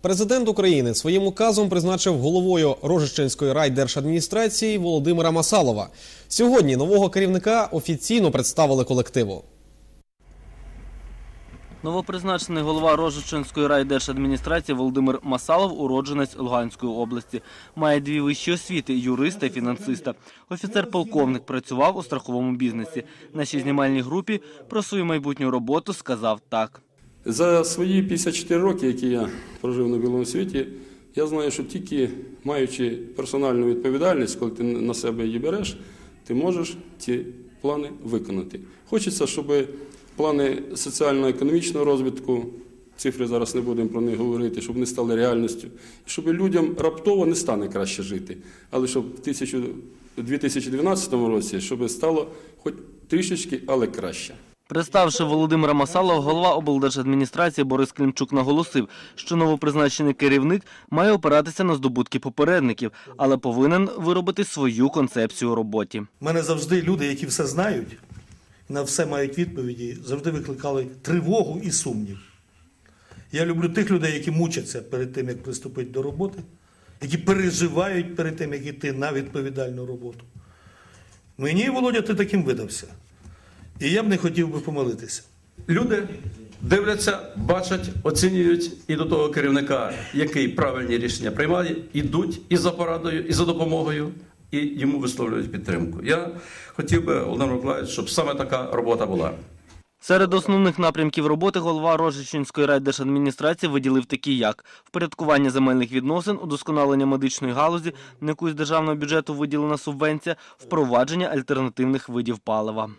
Президент України своїм указом призначив головою Рожичинської райдержадміністрації Володимира Масалова. Сьогодні нового керівника офіційно представили колективу. Новопризначений голова Рожичинської райдержадміністрації Володимир Масалов, уродженець Луганської області. Має дві вищі освіти – юриста і фінансиста. Офіцер-полковник працював у страховому бізнесі. Нашій знімальній групі про свою майбутню роботу сказав так. За свої 54 роки, які я прожив на білому світі, я знаю, що тільки маючи персональну відповідальність, коли ти на себе її береш, ти можеш ці плани виконати. Хочеться, щоб плани соціально-економічного розвитку, цифри зараз не будемо про них говорити, щоб вони стали реальністю, щоб людям раптово не стане краще жити, але щоб в 1000 у 2012 році, щоб стало хоч трішечки, але краще. Представши Володимира Масалова, голова облдержадміністрації Борис Клімчук наголосив, що новопризначений керівник має опиратися на здобутки попередників, але повинен виробити свою концепцію роботі. У мене завжди люди, які все знають, на все мають відповіді, завжди викликали тривогу і сумнів. Я люблю тих людей, які мучаться перед тим, як приступити до роботи, які переживають перед тим, як йти на відповідальну роботу. Мені, Володя, ти таким видався. І я б не хотів би помилитися. Люди дивляться, бачать, оцінюють і до того керівника, який правильні рішення приймає, ідуть і за порадою, і за допомогою, і йому висловлюють підтримку. Я хотів би, Володимир Миколаївич, щоб саме така робота була. Серед основних напрямків роботи голова Рожичинської райдержадміністрації виділив такі, як впорядкування земельних відносин, удосконалення медичної галузі, на яку з державного бюджету виділена субвенція, впровадження альтернативних видів палива.